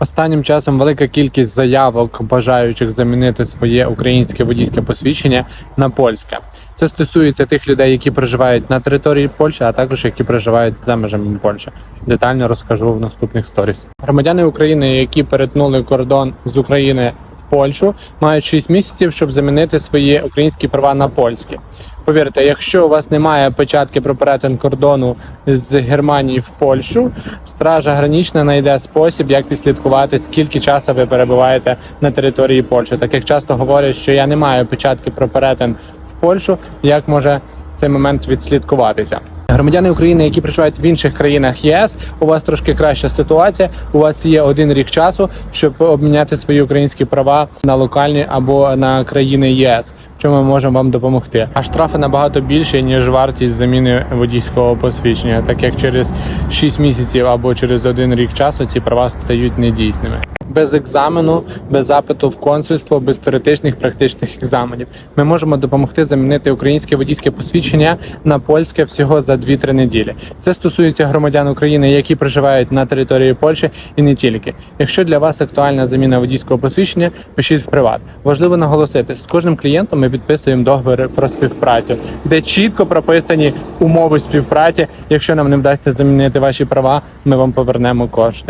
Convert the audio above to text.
Останнім часом велика кількість заявок бажаючих замінити своє українське водійське посвідчення на польське. Це стосується тих людей, які проживають на території Польщі, а також які проживають за межами Польщі. Детально розкажу в наступних сторіс. Громадяни України, які перетнули кордон з України Польщу, мають 6 місяців, щоб замінити свої українські права на польські. Повірте, якщо у вас немає печатки про перетин кордону з Германії в Польщу, стража гранічна знайде спосіб, як відслідкувати, скільки часу ви перебуваєте на території Польщі. Так як часто говорять, що я не маю печатки про перетин в Польщу, як може цей момент відслідкуватися? Громадяни України, які проживають в інших країнах ЄС, у вас трошки краща ситуація. У вас є один рік часу, щоб обміняти свої українські права на локальні або на країни ЄС. Що ми можемо вам допомогти? А штрафи набагато більші ніж вартість заміни водійського посвідчення, так як через 6 місяців або через один рік часу ці права стають недійсними. Без екзамену, без запиту в консульство, без теоретичних практичних екзаменів. Ми можемо допомогти замінити українське водійське посвідчення на польське всього за 2-3 неділі. Це стосується громадян України, які проживають на території Польщі і не тільки. Якщо для вас актуальна заміна водійського посвідчення, пишіть в приват. Важливо наголосити, з кожним клієнтом підписуємо договір про співпрацю, де чітко прописані умови співпраці. Якщо нам не вдасться замінити ваші права, ми вам повернемо кошти.